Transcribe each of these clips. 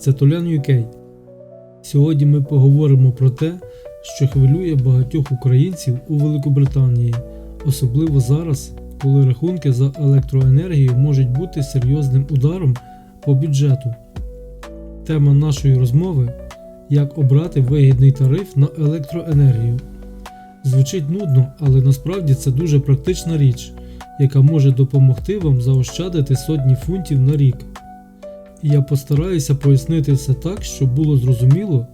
це Толян UK. Сьогодні ми поговоримо про те, що хвилює багатьох українців у Великобританії, особливо зараз, коли рахунки за електроенергію можуть бути серйозним ударом по бюджету. Тема нашої розмови як обрати вигідний тариф на електроенергію. Звучить нудно, але насправді це дуже практична річ, яка може допомогти вам заощадити сотні фунтів на рік. Я постараюся пояснити це так, щоб було зрозуміло,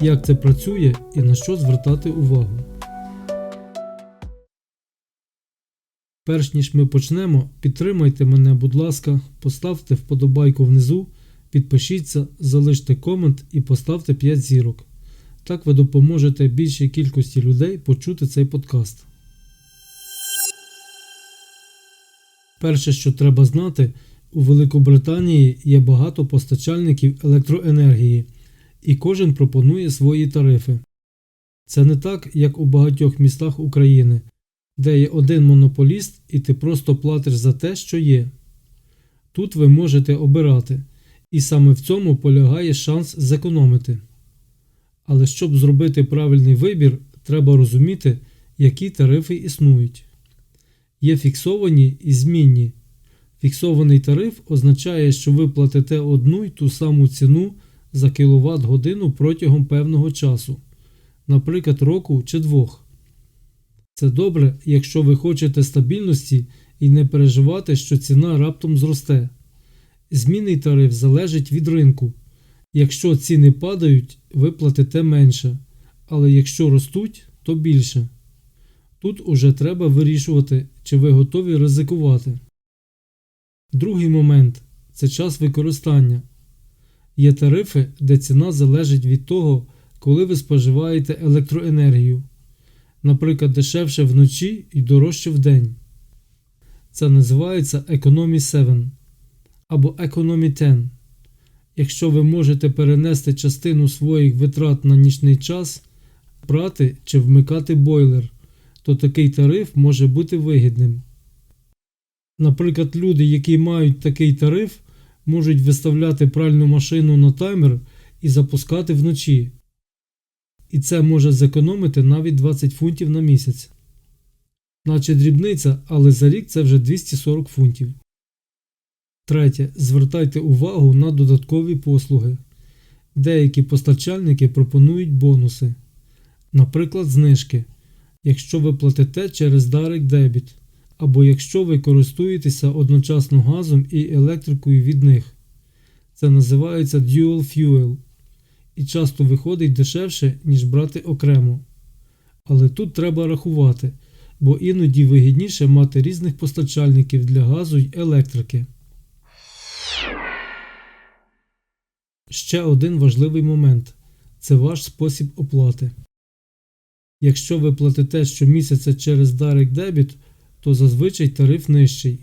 як це працює і на що звертати увагу. Перш ніж ми почнемо, підтримайте мене, будь ласка, поставте вподобайку внизу, підпишіться, залиште комент і поставте 5 зірок. Так ви допоможете більшій кількості людей почути цей подкаст. Перше, що треба знати, у Великобританії є багато постачальників електроенергії, і кожен пропонує свої тарифи. Це не так, як у багатьох містах України, де є один монополіст і ти просто платиш за те, що є. Тут ви можете обирати, і саме в цьому полягає шанс зекономити. Але щоб зробити правильний вибір, треба розуміти, які тарифи існують. Є фіксовані і змінні. Фіксований тариф означає, що ви платите одну й ту саму ціну за кіловат годину протягом певного часу, наприклад, року чи двох. Це добре, якщо ви хочете стабільності і не переживати, що ціна раптом зросте. Змінний тариф залежить від ринку. Якщо ціни падають, ви платите менше, але якщо ростуть, то більше. Тут уже треба вирішувати, чи ви готові ризикувати. Другий момент це час використання. Є тарифи, де ціна залежить від того, коли ви споживаєте електроенергію. Наприклад, дешевше вночі і дорожче вдень. Це називається Economy 7 або Economy 10. Якщо ви можете перенести частину своїх витрат на нічний час, прати чи вмикати бойлер, то такий тариф може бути вигідним. Наприклад, люди, які мають такий тариф, можуть виставляти пральну машину на таймер і запускати вночі. І це може зекономити навіть 20 фунтів на місяць. Наче дрібниця, але за рік це вже 240 фунтів. Третє. Звертайте увагу на додаткові послуги. Деякі постачальники пропонують бонуси, наприклад, знижки, якщо ви платите через Direct Debit, або якщо ви користуєтеся одночасно газом і електрикою від них. Це називається Dual Fuel і часто виходить дешевше, ніж брати окремо. Але тут треба рахувати, бо іноді вигідніше мати різних постачальників для газу й електрики. Ще один важливий момент це ваш спосіб оплати. Якщо ви платите щомісяця через Direct Debit, то зазвичай тариф нижчий.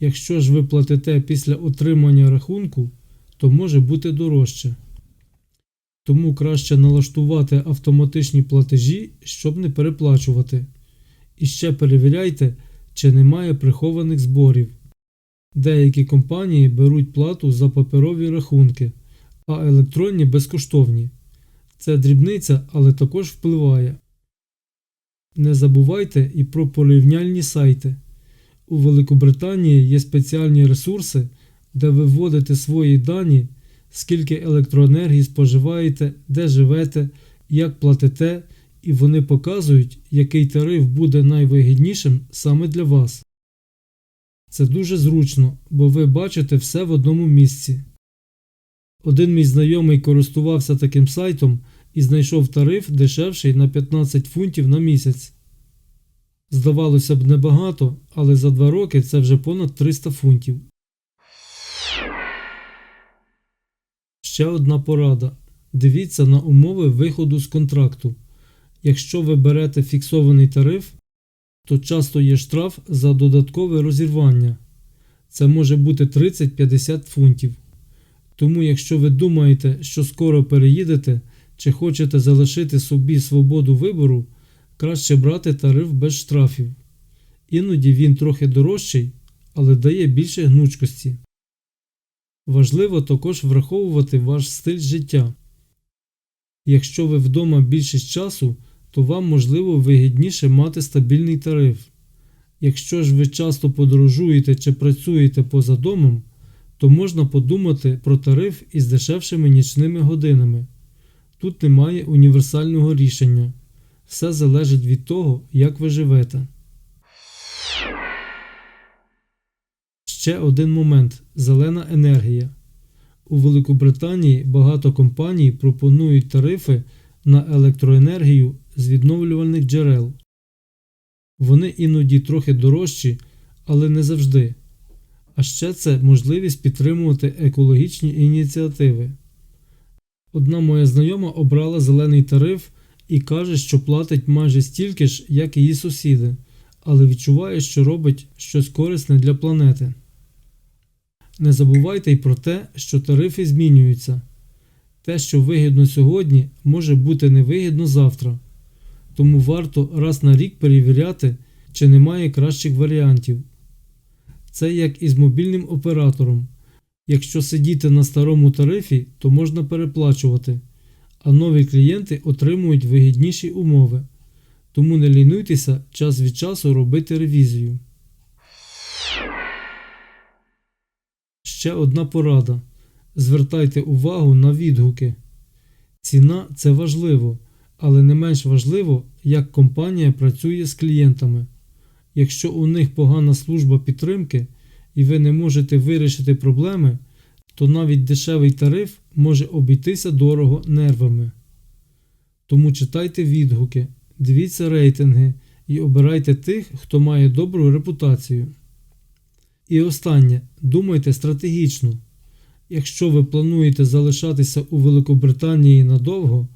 Якщо ж ви платите після отримання рахунку, то може бути дорожче. Тому краще налаштувати автоматичні платежі, щоб не переплачувати. І ще перевіряйте, чи немає прихованих зборів. Деякі компанії беруть плату за паперові рахунки, а електронні безкоштовні. Це дрібниця, але також впливає. Не забувайте і про порівняльні сайти. У Великобританії є спеціальні ресурси, де ви вводите свої дані, скільки електроенергії споживаєте, де живете, як платите, і вони показують, який тариф буде найвигіднішим саме для вас. Це дуже зручно, бо ви бачите все в одному місці. Один мій знайомий користувався таким сайтом і знайшов тариф дешевший на 15 фунтів на місяць. Здавалося б, небагато, але за два роки це вже понад 300 фунтів. Ще одна порада. Дивіться на умови виходу з контракту. Якщо ви берете фіксований тариф, то часто є штраф за додаткове розірвання. Це може бути 30-50 фунтів. Тому, якщо ви думаєте, що скоро переїдете чи хочете залишити собі свободу вибору, краще брати тариф без штрафів. Іноді він трохи дорожчий, але дає більше гнучкості. Важливо також враховувати ваш стиль життя. Якщо ви вдома більшість часу, то вам можливо вигідніше мати стабільний тариф. Якщо ж ви часто подорожуєте чи працюєте поза домом, то можна подумати про тариф із дешевшими нічними годинами. Тут немає універсального рішення. Все залежить від того, як ви живете. Ще один момент зелена енергія. У Великобританії багато компаній пропонують тарифи на електроенергію з відновлювальних джерел. Вони іноді трохи дорожчі, але не завжди. А ще це можливість підтримувати екологічні ініціативи. Одна моя знайома обрала зелений тариф і каже, що платить майже стільки ж, як її сусіди, але відчуває, що робить щось корисне для планети. Не забувайте й про те, що тарифи змінюються. Те, що вигідно сьогодні, може бути невигідно завтра. Тому варто раз на рік перевіряти, чи немає кращих варіантів. Це як із мобільним оператором. Якщо сидіти на старому тарифі, то можна переплачувати, а нові клієнти отримують вигідніші умови. Тому не лінуйтеся час від часу робити ревізію. Ще одна порада. Звертайте увагу на відгуки. Ціна це важливо, але не менш важливо, як компанія працює з клієнтами. Якщо у них погана служба підтримки і ви не можете вирішити проблеми, то навіть дешевий тариф може обійтися дорого нервами. Тому читайте відгуки, дивіться рейтинги і обирайте тих, хто має добру репутацію. І останнє думайте стратегічно. Якщо ви плануєте залишатися у Великобританії надовго,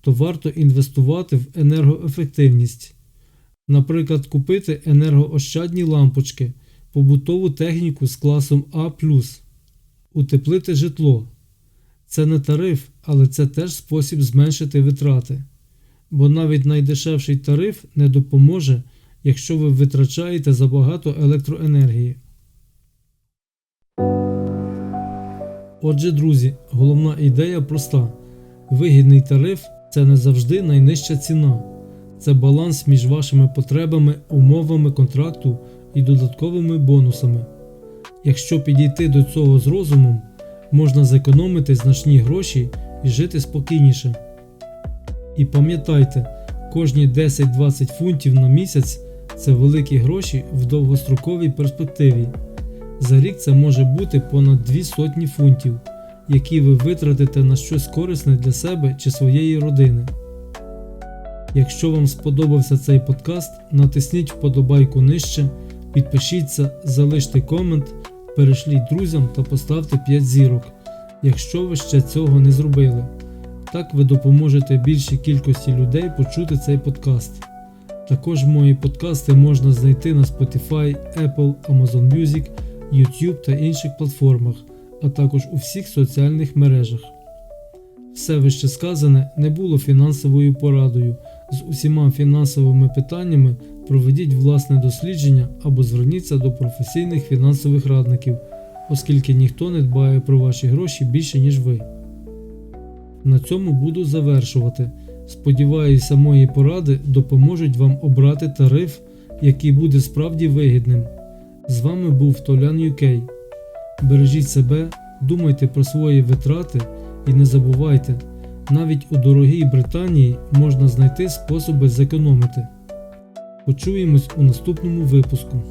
то варто інвестувати в енергоефективність. Наприклад, купити енергоощадні лампочки, побутову техніку з класом А, утеплити житло. Це не тариф, але це теж спосіб зменшити витрати. Бо навіть найдешевший тариф не допоможе, якщо ви витрачаєте забагато електроенергії. Отже, друзі, головна ідея проста: вигідний тариф це не завжди найнижча ціна, це баланс між вашими потребами, умовами контракту і додатковими бонусами. Якщо підійти до цього з розумом, можна зекономити значні гроші і жити спокійніше. І пам'ятайте, кожні 10-20 фунтів на місяць це великі гроші в довгостроковій перспективі. За рік це може бути понад 2 сотні фунтів, які ви витратите на щось корисне для себе чи своєї родини. Якщо вам сподобався цей подкаст, натисніть вподобайку нижче, підпишіться, залиште комент, перешліть друзям та поставте 5 зірок, якщо ви ще цього не зробили. Так ви допоможете більшій кількості людей почути цей подкаст. Також мої подкасти можна знайти на Spotify, Apple, Amazon Music. YouTube та інших платформах, а також у всіх соціальних мережах. Все вище сказане не було фінансовою порадою. З усіма фінансовими питаннями проведіть власне дослідження або зверніться до професійних фінансових радників, оскільки ніхто не дбає про ваші гроші більше, ніж ви. На цьому буду завершувати. Сподіваюся, мої поради допоможуть вам обрати тариф, який буде справді вигідним. З вами був Толян UK. Бережіть себе, думайте про свої витрати і не забувайте, навіть у дорогій Британії можна знайти способи зекономити. Почуємось у наступному випуску.